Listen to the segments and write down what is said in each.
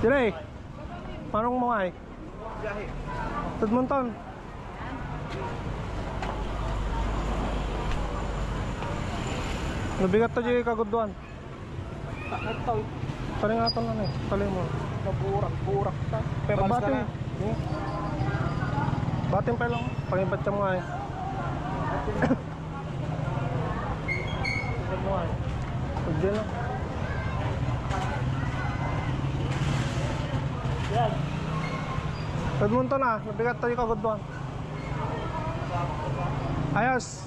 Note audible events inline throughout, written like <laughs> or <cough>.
Dire. Manong mo ay? Biyahe. Tudmonton. Nabigat to di kagudwan. Ito, Pare nga to lang eh. Pali mo. naburak, burak ta. Pero malas ka Bati. na. Hmm. Batin pa lang. Pangibat siya mo ay. Ibat mo ay. Pagdi lang. Tudmonton na. Nabigat to di kagudwan. Ayos.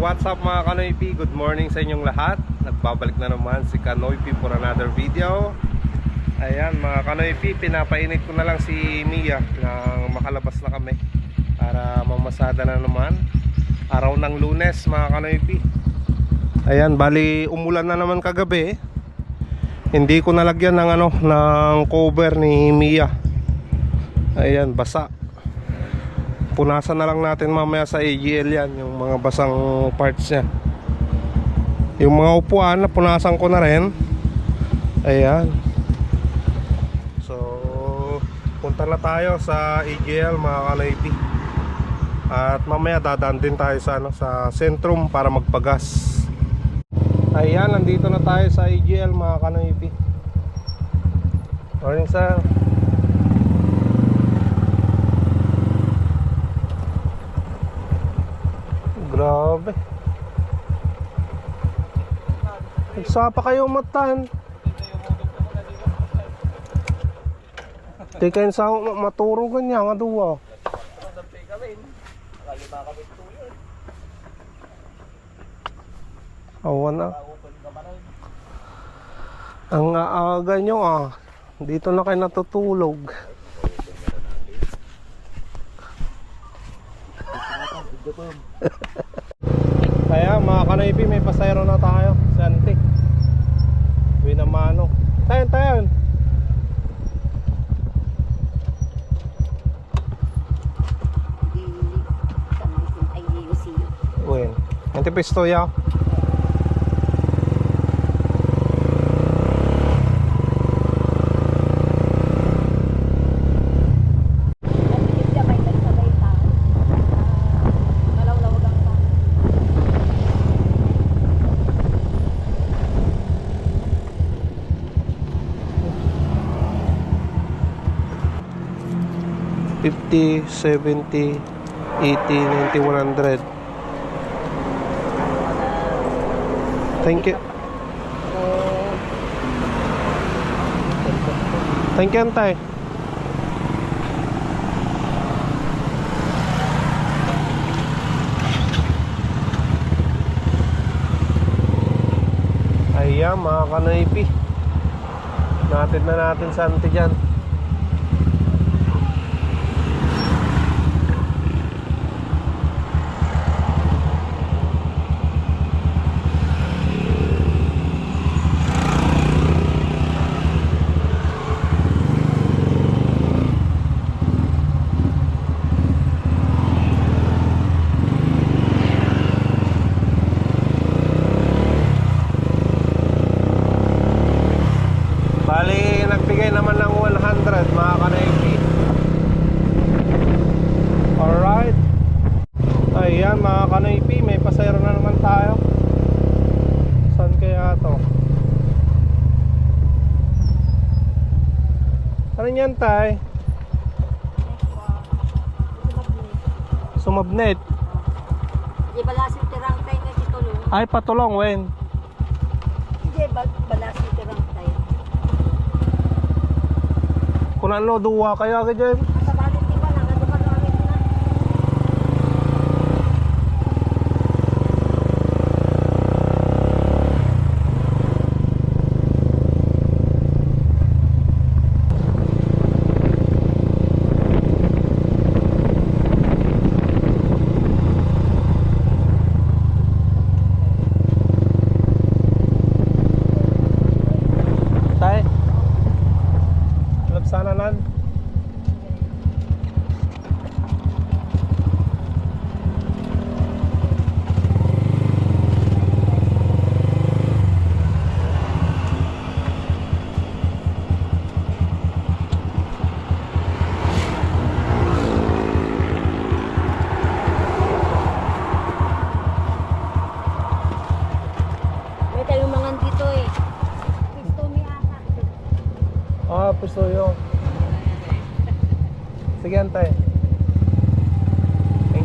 What's up mga Kanoypi? Good morning sa inyong lahat Nagbabalik na naman si Kanoypi for another video Ayan mga Kanoypi, pinapainit ko na lang si Mia Nang makalabas na kami Para mamasada na naman Araw ng lunes mga Kanoypi Ayan, bali umulan na naman kagabi Hindi ko nalagyan ng ano ng cover ni Mia. Ayan, basa. Punasan na lang natin mamaya sa AGL yan yung mga basang parts niya. Yung mga upuan na punasan ko na rin. Ayan. So punta na tayo sa AGL mga kanaypi at mamaya dadaan din tayo sa, ano, sa sentrum para magpagas ayan nandito na tayo sa AGL mga kanaypi morning sir Grabe. Nagsapa kayo matan. Di kayo sa maturo ganyan nga duwa. Oh, wala. Ang aaga nyo ah. Dito na kayo natutulog. <laughs> Kaya mga kanaypi may pasayro na tayo. Santik. Winamano. Tayon, tayon. Bueno, antipistoya. Bueno. 70, 80, 90, Thank you. Thank you, Antay. Ayan, mga kanaipi. Natin na natin sa Antay dyan. Ano yan tay? Sumabnet. Di balas yung tirang tayo na si Tulong. Ay, patulong, wen. Di ba- balas yung tirang tayo. Kung ano, duwa kaya ka dyan.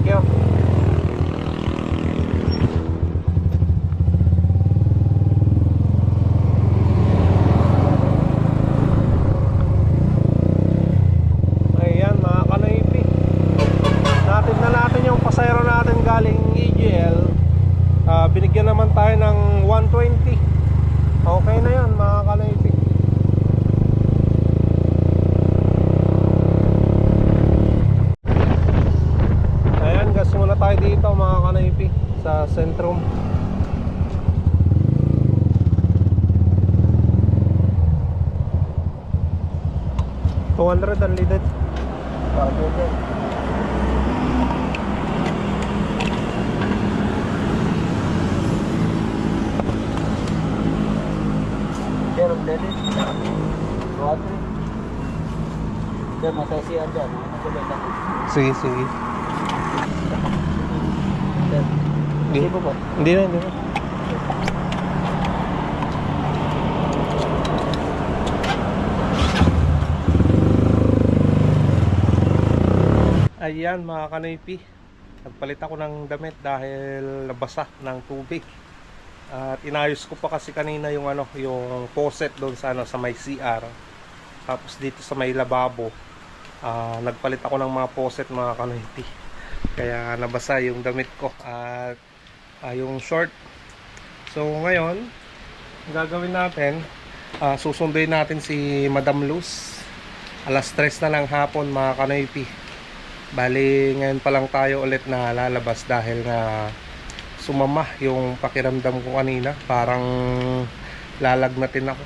You. Two hundred unleaded. Pero dali. Water. Diyan, masasiyan dyan. Masabay ka. Sige, sige. Diyan. Hindi. Po po. Hindi na, hindi na. Ayan mga kanaypi. Nagpalit ako ng damit dahil nabasa ng tubig. At inayos ko pa kasi kanina yung ano yung faucet doon sa ano sa may CR Tapos dito sa may lababo ah, Nagpalit ako ng mga faucet mga kanaypi. Kaya nabasa yung damit ko. At ah, yung short. So ngayon gagawin natin ah, Susunduin natin si Madam Luz. Alas 3 na ng hapon mga kanaypi Bali, ngayon pa lang tayo ulit na lalabas dahil nga sumama yung pakiramdam ko kanina. Parang lalagnatin ako.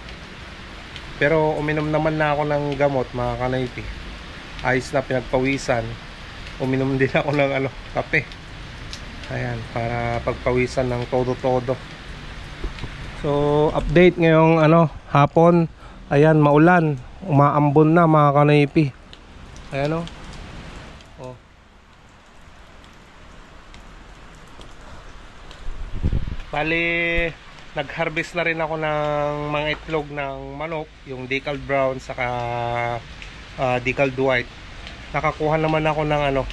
Pero uminom naman na ako ng gamot mga kanaypi. Ayos na pinagpawisan. Uminom <laughs> din ako ng ano, kape. Ayan, para pagpawisan ng todo-todo. So, update ngayong ano, hapon. Ayan, maulan. Umaambon na mga kanaypi. Ayan o. Oh. Bali, nag-harvest na rin ako ng mga itlog ng manok, yung decal brown saka uh, decal white. Nakakuha naman ako ng ano,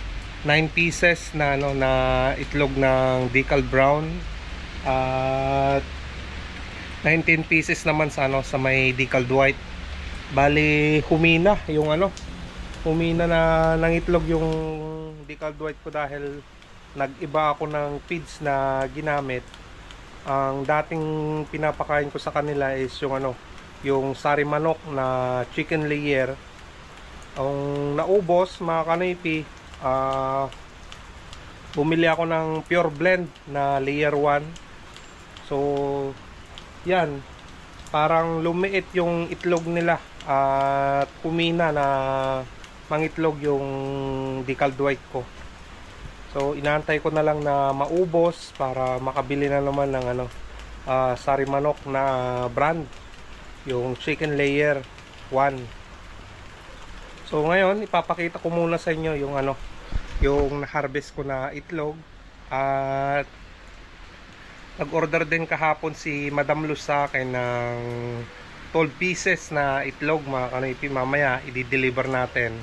9 pieces na ano na itlog ng decal brown at 19 pieces naman sa ano sa may decal white. Bali, humina yung ano, humina na ng itlog yung decal white ko dahil nag-iba ako ng feeds na ginamit ang dating pinapakain ko sa kanila is yung ano yung sari manok na chicken layer. Ang naubos mga kanipi ah bumili ako ng pure blend na layer 1 so yan. Parang lumiit yung itlog nila at kumina na mangitlog yung decal white ko So inaantay ko na lang na maubos para makabili na naman ng ano ah, sari manok na brand yung chicken layer 1. So ngayon ipapakita ko muna sa inyo yung ano yung na-harvest ko na itlog. At nag-order din kahapon si Madam Luz sa akin ng 12 pieces na itlog mga kanipi mamaya i-deliver natin.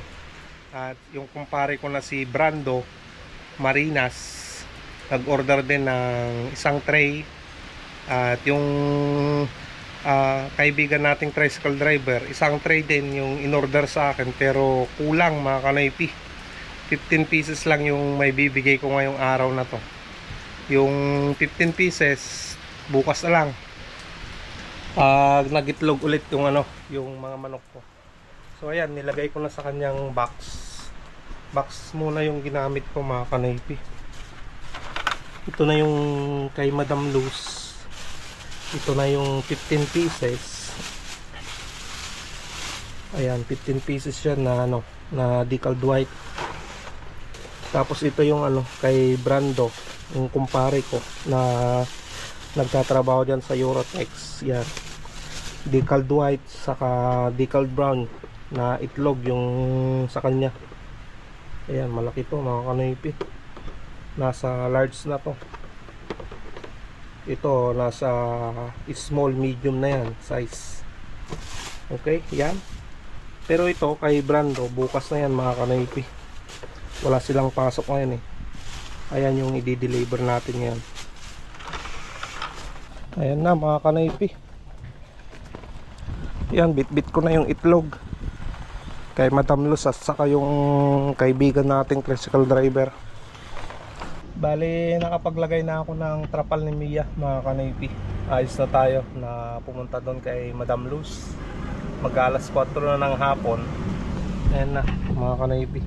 At yung kumpare ko na si Brando Marinas. Nag-order din ng isang tray. At yung ah, kaibigan nating tricycle driver isang tray din yung in-order sa akin pero kulang mga kanaypi. 15 pieces lang yung may bibigay ko ngayong araw na to. Yung 15 pieces bukas na lang. Pag nagitlog ulit yung ano yung mga manok ko. So ayan nilagay ko na sa kanyang box box muna yung ginamit ko mga kanaypi. Ito na yung kay Madam Luz. Ito na yung 15 pieces. Ayan 15 pieces yan na ano na decal white tapos ito yung ano kay Brando yung kumpare ko na nagtatrabaho dyan sa Eurotex. Yan. Decal white saka decal brown na itlog yung sa kanya Ayan, malaki to mga kanipi. Nasa large na to. Ito, nasa small, medium na yan, size. Okay, yan. Pero ito, kay Brando, bukas na yan mga kanipi. wala silang pasok ngayon eh ayan yung i-deliver natin ngayon ayan na mga kanaypi yan bit-bit ko na yung itlog kay Madam Luz at saka yung kaibigan nating tricycle driver Bali, nakapaglagay na ako ng trapal ni Mia, mga kanaypi. Ayos na tayo na pumunta doon kay Madam Luz. Mag alas 4 na ng hapon. Ayan na, mga kanaypi.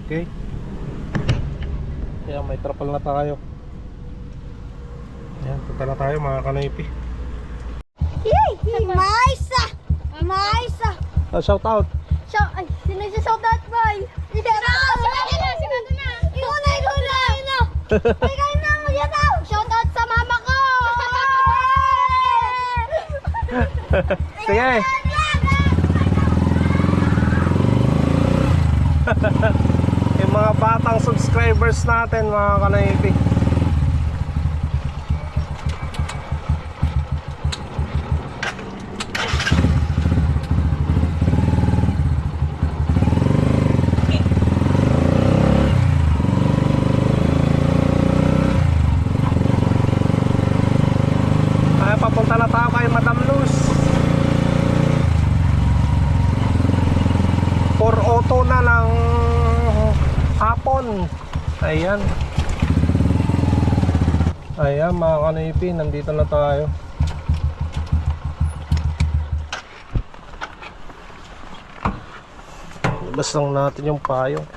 Okay. Kaya may trapal na tayo. Ayan, punta na tayo mga kanaypi. Yay! Maisa! Maisa! Ah, shout out! Shout, ay, sino si shout out boy? Shout out! Sigado na, sigado na! Ikaw na, ikaw na! Ikaw na, mag out! Shout out sa mama ko! <laughs> Sige! <laughs> yung mga batang subscribers natin mga kanaypi. Ay, papunta na tayo kay Madam Luz. For auto na ng hapon. Ayan. Ayan mga kanipi, nandito na tayo. Labas natin yung payong.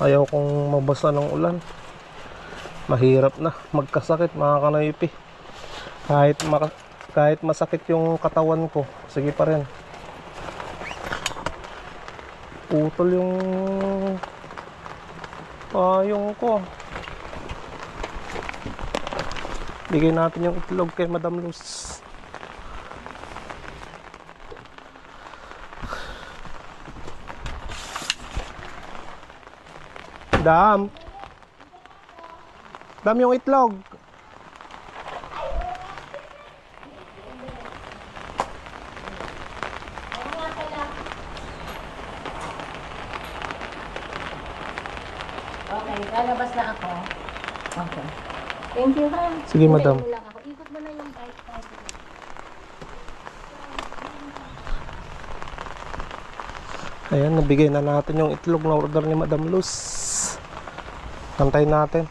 Ayaw kong mabasa ng ulan. Mahirap na magkasakit mga kanipi kahit kahit masakit yung katawan ko sige pa rin putol yung payong ko bigay natin yung itlog kay Madam Luz Dam Dam yung itlog Okay, lalabas na ako. Okay. Thank you, ha. Sige, madam. Hintayin mo lang ako. Ikot mo na yung bike. Ayan, nabigay na natin yung itlog na order ni Madam Luz. Antayin natin.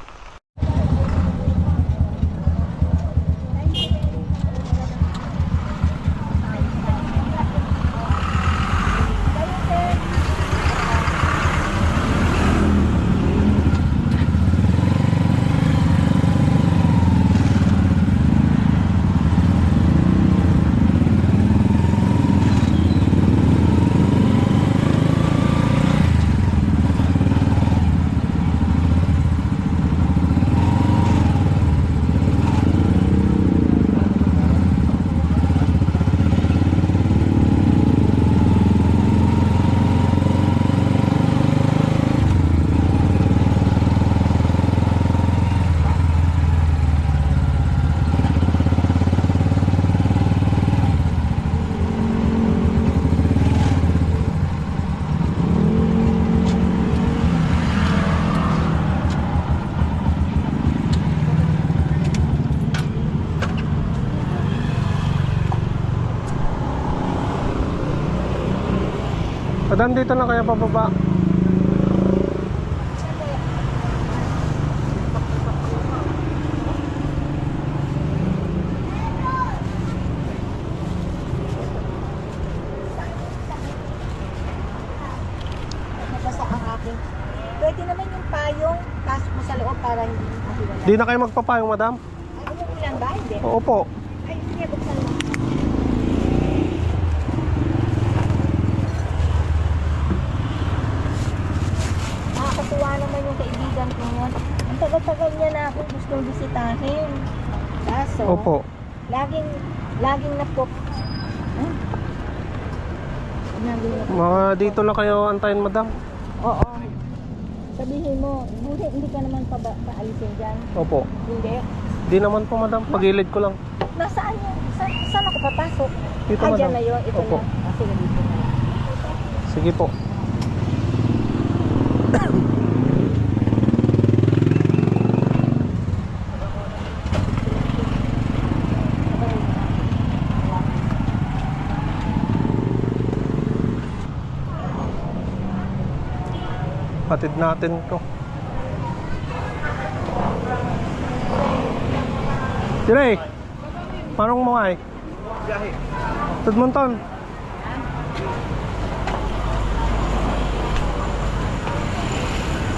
Madam, dito na kaya pababa. Pwede naman yung payong, pasok mo sa loob para hindi mahiwala. Di na kayo magpapayong, madam? Ay, umuulan ba? Hindi. Oo po. Ay, sige, buksan mo. Nakakatuwa naman yung kaibigan ko yun. Ang tagal-tagal niya na akong gustong bisitahin. Kaso, Opo. laging, laging napop. Hmm? Laging napop. Mga dito na kayo antayin, madam. Oo. Sabihin mo, buti hindi ka naman pa paalisin dyan. Opo. Hindi. Di naman po, madam. Pagilid ko lang. Nasaan yun? Sa, saan ako papasok? Dito, ah, madam. dyan na yun. Ito Opo. na. Ah, sige, dito na. Sige po. Natin to. Dire, manong mo ay? Biyahe. Tudmonton.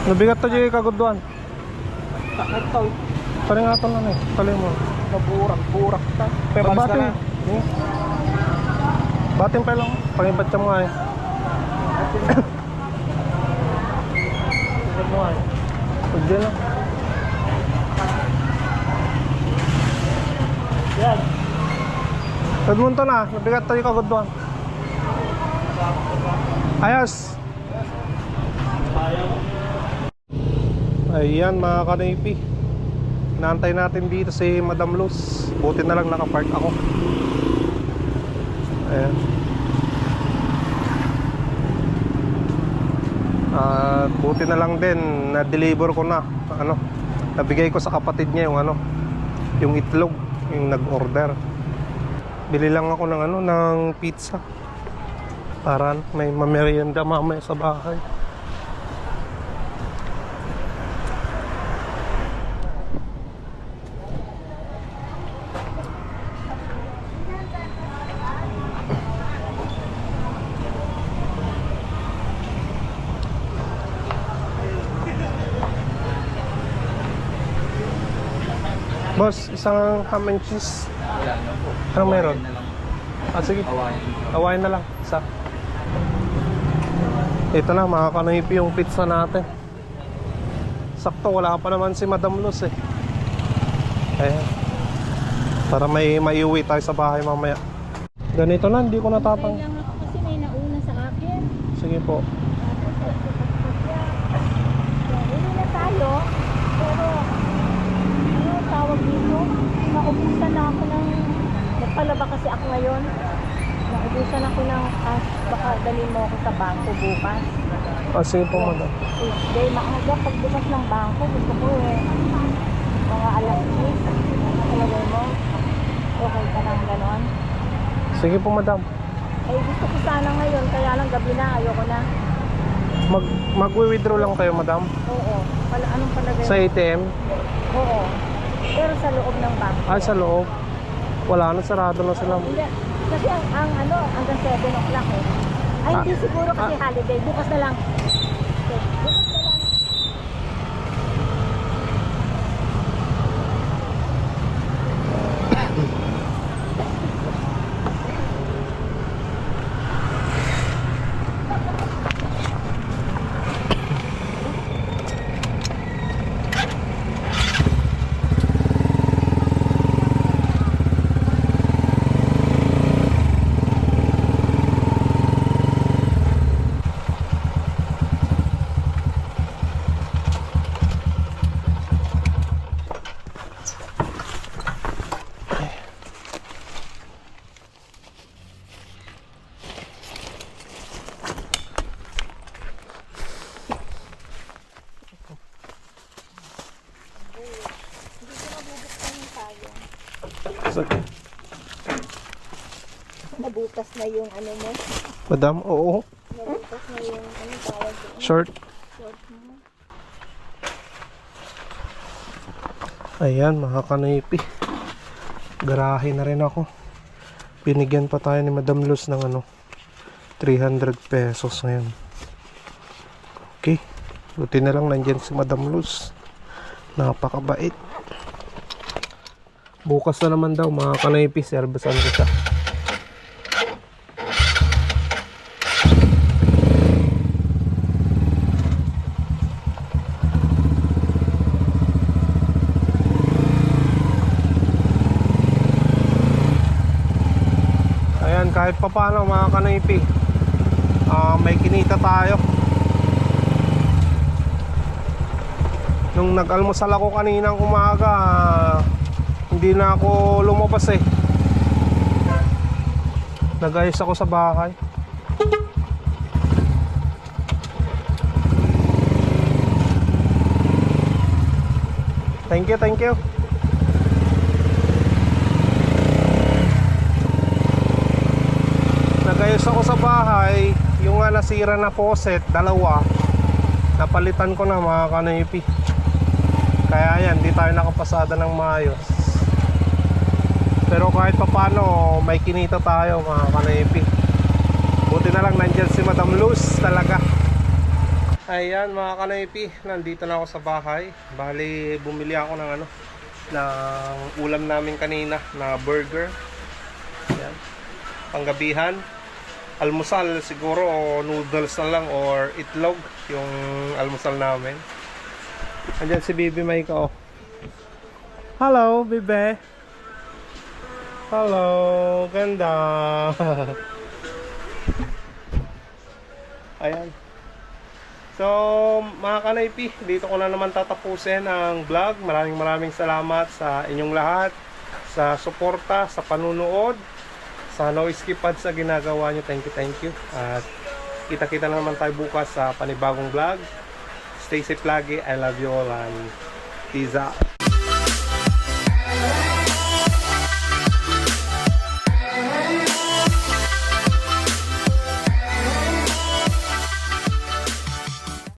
Nabigat to dyan kagudwan. Takot to. Pari nga to lang eh. Tali mo. Naburak-burak ta. Bati. na. Hmm. Batin pa lang. Pangibat siya mo ay. Mo ay. Pwede lang. Yan. Tudmonton na. Nabigat to yung kagudwan. Ayos. Ayan mga kanipi Inaantay natin dito si Madam Luz Buti na lang nakapark ako Ayan At buti na lang din Na-deliver ko na Ano Nabigay ko sa kapatid niya yung ano Yung itlog Yung nag-order. Bili lang ako ng ano Ng pizza Para may mamerienda mamaya sa bahay Boss, isang ham and cheese. Ano meron? Ah, sige. Hawain na lang. Isa. Ito na, mga kanipi yung pizza natin. Sakto, wala pa naman si Madam Luz eh. Ayan. Para may maiuwi tayo sa bahay mamaya. Ganito na, hindi ko ako kasi may nauna sa akin. Sige po. Uwi na tayo. Pero, ano tawag dito? Naubusan na ako ng... Nagpalaba kasi ako ngayon. Naubusan ako ng cash. Baka dali mo ako sa bangko bukas. Ah, sige po, madam. Tuesday, maaga. Pagbukas ng bangko, gusto ko eh. Mga alas 10. Talagay mo. Okay ka nang ganon. Sige po, madam. Eh, gusto ko sana ngayon. Kaya lang gabi na. Ayoko na. Mag magwi-withdraw lang kayo, madam. Oo. Pala, anong palagay Sa ATM. Oo. Pero sa loob ng bangko. Ay, sa loob. Wala na, sarado na sila. Hindi. Kasi ang, ang ano, hanggang 7 o'clock eh. Ay, hindi siguro kasi holiday. Bukas na lang. Okay. Bukas na lang. Sige. Nabutas na yung ano mo. Madam, oo. Nabutas na yung ano tawag doon. Short. Short mo. Ayan, mga kanipi. Garahe na rin ako. Binigyan pa tayo ni Madam Luz ng ano, 300 pesos ngayon. Okay. Buti na lang nandyan si Madam Luz. Napakabait. Bukas na naman daw mga kanipi, servicean ko siya. Ayan, kahit pa paano mga kanipi, ah, may kinita tayo. Nung nag-almusal ako kaninang umaga, ah, hindi na ako lumabas eh. Nagayos ako sa bahay. Thank you, thank you. Nagayos ako sa bahay, yung nga nasira na faucet, dalawa. napalitan ko na mga kanoypi kaya yan di tayo nakapasada ng maayos pero kahit papano may kinita tayo mga kanoypi buti na lang nandyan si Madam Luz talaga ayan mga kanoypi nandito na ako sa bahay bali bumili ako ng ano ng ulam namin kanina na burger ayan panggabihan almusal siguro o noodles na lang or itlog yung almusal namin. Andyan si Bibi Maika oh. Hello, Bibi. Hello, ganda. Ayan. So, mga kanaypi, dito ko na naman tatapusin ang vlog. Maraming maraming salamat sa inyong lahat sa suporta, sa panunood sa no skip ads sa ginagawa nyo. Thank you, thank you. At kita-kita na naman tayo bukas sa panibagong vlog. Stay safe lagi. I love you all and peace out.